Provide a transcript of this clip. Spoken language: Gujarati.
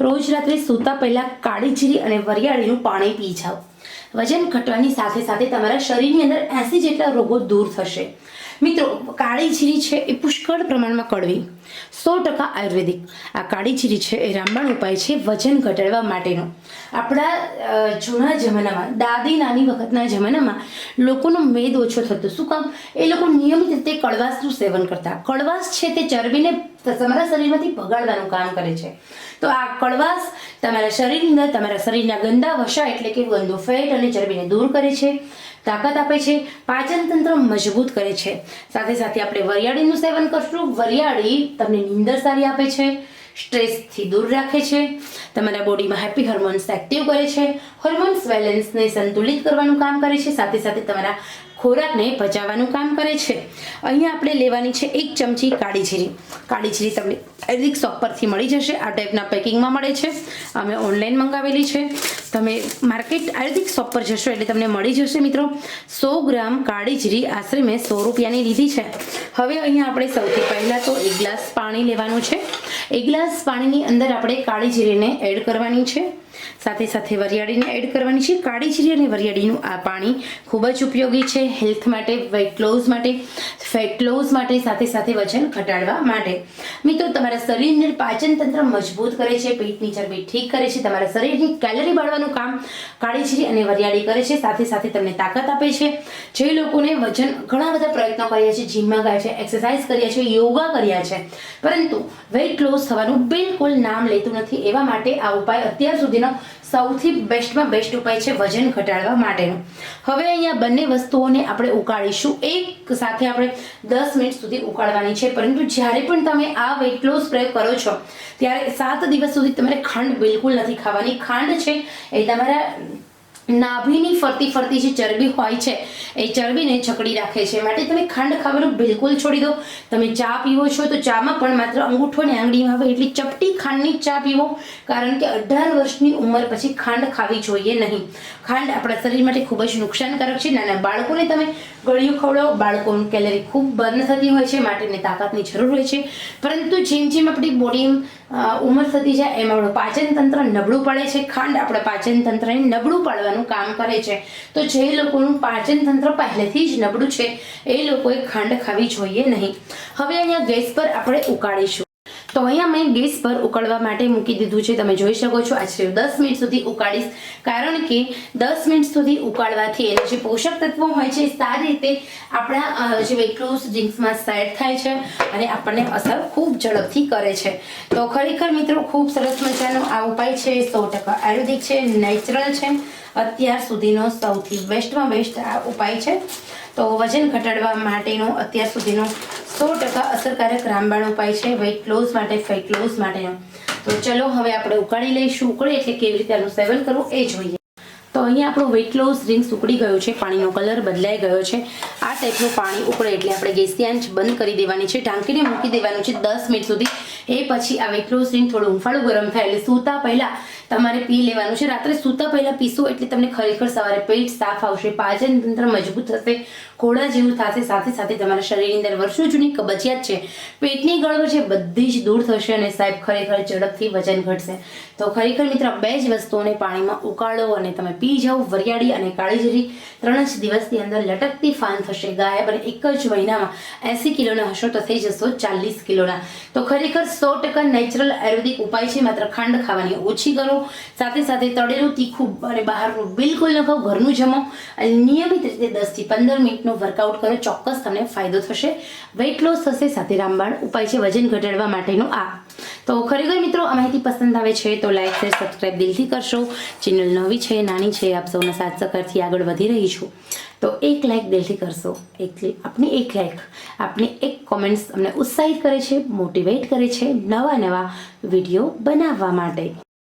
રોજ રાત્રે સૂતા પહેલાં કાળી જીરી અને વરિયાળીનું પાણી પી જાઓ. વજન ઘટવાની સાથે સાથે તમારા શરીરની અંદર એંસી જેટલા રોગો દૂર થશે. મિત્રો, કાળી જીરી છે એ પુષ્કળ પ્રમાણમાં કડવી, સો ટકા આયુર્વેદિક. આ કાળી જીરી છે એ રામબાણ ઉપાય છે વજન ઘટાડવા માટેનો. આપણા જૂના જમાનામાં, દાદી નાની વખતના જમાનામાં લોકોનો મેદ ઓછો થતો. શું કામ? એ લોકો નિયમિત રીતે કડવાશનું સેવન કરતા. કડવાશ છે તે ચરબીને તમારા શરીરમાંથી ભગાડવાનું કામ કરે છે. તો આ કડવાશ તમારા શરીરની, તમારા શરીરના ગંદા વસા એટલે કે ગંદુ ફેટ અને ચરબીને દૂર કરે છે. તાકાત આપે છે. પાચન તંત્ર મજબૂત કરે છે. સાથે સાથે આપણે વરિયાળીનું સેવન કરશું. વરિયાળી તમને નીંદર સારી આપે છે. સ્ટ્રેસથી દૂર રાખે છે. તમારા બોડીમાં હેપી હોર્મોન્સ એક્ટિવ કરે છે. હોર્મોન્સ બેલેન્સને સંતુલિત કરવાનું કામ કરે છે. સાથે સાથે તમારા ખોરાકને પચાવવાનું કામ કરે છે. અહીંયા આપણે લેવાની છે એક ચમચી કાળી જીરી કાળી જીરી તમને એરિક શોપ પરથી મળી જશે. આ ટાઈપના પેકિંગમાં મળે છે. અમે ઓનલાઈન મંગાવેલી છે. તમે માર્કેટ આયુર્વેદિક શોપ પર જશો એટલે તમને મળી જશે મિત્રો. સો ગ્રામ કાળી જીરી આશરે મેં સો રૂપિયાની લીધી છે. હવે અહીંયા આપણે સૌથી પહેલાં તો એક ગ્લાસ પાણી લેવાનું છે. એક ગ્લાસ પાણીની અંદર આપણે કાળી જીરીને એડ કરવાની છે. સાથે સાથે વરિયાળીને એડ કરવાની છે કાળી જીરી અને વરિયાળીનું આ પાણી ખૂબ જ ઉપયોગી છે હેલ્થ માટે વેટ લોઝ માટે ફેટ લોઝ માટે, સાથે સાથે વજન ઘટાડવા માટે. મિત્રો, તમારા શરીરને પાચન તંત્ર મજબૂત કરે છે પેટની ચરબી ઠીક કરે છે, તમારા શરીરની કેલરી બાળવાનું કામ કાળી જીરી અને વરિયાળી કરે છે, સાથે સાથે તમને તાકાત આપે છે. જે લોકોને વજન ઘણા બધા પ્રયત્નો કર્યા છે જીમમાં ગયા છે એક્સરસાઇઝ કર્યા છે, યોગા કર્યા છે. પરંતુ વેટ લોસ થવાનું બિલકુલ નામ લેતું નથી, એવા માટે આ ઉપાય અત્યાર સુધીનો સૌથી બેસ્ટમાં બેસ્ટ ઉપાય છે વજન ઘટાડવા માટેનો. હવે અહીંયા બંને વસ્તુઓને આપણે ઉકાળીશું. એક સાથે આપણે દસ મિનિટ સુધી ઉકાળવાની છે. પરંતુ જ્યારે પણ તમે આ વેઇટ લોસ પ્રયોગ કરો છો, ત્યારે સાત દિવસ સુધી તમારે ખાંડ બિલકુલ નથી ખાવાની. ખાંડ છે એ તમારા નાભીની ફરતી ફરતી જે ચરબી હોય છે, એ ચરબીને જકડી રાખે છે. માટે તમે ખાંડ ખાવાનું બિલકુલ છોડી દો. તમે ચા પીવો છો તો ચામાં પણ માત્ર અંગૂઠો ને આંગળીમાં આવે એટલી ચપટી ખાંડની ચા પીવો. કારણ કે અઢાર વર્ષની ઉંમર પછી ખાંડ ખાવી જોઈએ નહીં. ખાંડ આપણા શરીર માટે ખૂબ જ નુકસાનકારક છે. નાના બાળકોને તમે ગળ્યું ખવડાવો. બાળકોનું કેલરી ખૂબ બર્ન થતી હોય છે. માટે તાકાતની જરૂર હોય છે. પરંતુ જેમ જેમ આપણી બોડી ઉંમર થતી જાય, એમ આપણું પાચન તંત્ર નબળું પડે છે. ખાંડ આપણા પાચન તંત્રને નબળું પાડવાનું કામ કરે છે. તો જે લોકોનું પાચન તંત્ર પહેલેથી જ નબળું છે, એ લોકોએ ખાંડ ખાવી જોઈએ નહીં. હવે અહીંયા ગેસ પર આપણે ઉકાળીશું. તો અહીંયા મેં ગેસ પર ઉકળવા માટે મૂકી દીધું છે. તમે જોઈ શકો છો, આશરે દસ મિનિટ સુધી ઉકાળીશ. કારણ કે દસ મિનિટ સુધી ઉકાળવાથી એના જે પોષક તત્વો હોય છે સારી રીતે આપણા જે વેક્રોસ ડ્રિંક્સમાં સેટ થાય છે અને આપણને અસર ખૂબ ઝડપથી કરે છે. તો ખરેખર મિત્રો, ખૂબ સરસ મજાનો આ ઉપાય છે. સો ટકા આયુર્વેદિક છે, નેચરલ છે. અત્યાર સુધીનો સૌથી બેસ્ટમાં બેસ્ટ આ ઉપાય છે. તો વજન ઘટાડવા માટેનો અત્યાર સુધીનો સો ટકા અસરકારક રામબાણ ઉપાય છે વેઇટ લોસ માટે ફેટ લોસ માટેનો. તો ચલો હવે આપણે ઉકાળી લઈશું ઉકળે એટલે કેવી રીતે આનું સેવન કરવું એ જોઈએ. તો અહીંયા આપણો વેઇટ લોસ રિંગ ઉકળી ગયું છે, પાણીનો કલર બદલાઈ ગયો છે. આ ટાઈપનું પાણી ઉકળે એટલે આપણે ગેસની આંચ બંધ કરી દેવાની છે, ઢાંકીને મૂકી દેવાનું છે દસ મિનિટ સુધી. એ પછી આ વેઇટ લોસ ડ્રિંક થોડું હુંફાળું ગરમ થાય એટલે સૂતા પહેલાં તમારે પી લેવાનું છે. રાત્રે સૂતા પહેલાં પીશો એટલે તમને ખરેખર સવારે પેટ સાફ આવશે, પાચન તંત્ર મજબૂત થશે, ઘોડા જેવું થશે. સાથે સાથે તમારા શરીરની અંદર વર્ષો જૂની કબજિયાત છે. પેટની ગળબડ છે બધી જ દૂર થશે અને સાહેબ ખરેખર ઝડપથી વજન ઘટશે. તો ખરેખર મિત્ર, બે જ વસ્તુઓને પાણીમાં ઉકાળો અને તમે પી જાઓ વરિયાળી અને કાળી જીરી ત્રણ જ દિવસની અંદર લટકતી ફાન થશે, ગાયબ અને એક જ મહિનામાં એંસી કિલોના હશો તો થઈ જશો ચાલીસ કિલોના. તો ખરેખર સો ટકા નેચરલ આયુર્વેદિક ઉપાય છે, માત્ર ખાંડ ખાવાની. ઓછી કરો સાથે સાથે તળેલું તીખું અને બહારનું બિલકુલ ન ખાઓ ઘરનું જમો. અને નિયમિત રીતે દસથી પંદર મિનિટનો વર્કઆઉટ કરો, ચોક્કસ તમને ફાયદો થશે. વેઇટ લોસ થશે, સાથે રામબાણ ઉપાય છે વજન ઘટાડવા માટેનો આ. તો ખરેખર મિત્રો, આ માહિતી પસંદ આવે છે, તો લાઈક શેર સબસ્ક્રાઈબ દિલથી કરશો. ચેનલ નવી છે, નાની છે, આપ સૌના સાથ સહકારથી આગળ વધી રહી છું. તો એક લાઈક દિલથી કરશો. એક આપની એક લાઈક આપની એક કોમેન્ટ્સ અમને ઉત્સાહિત કરે છે મોટિવેટ કરે છે નવા નવા વીડિયો બનાવવા માટે.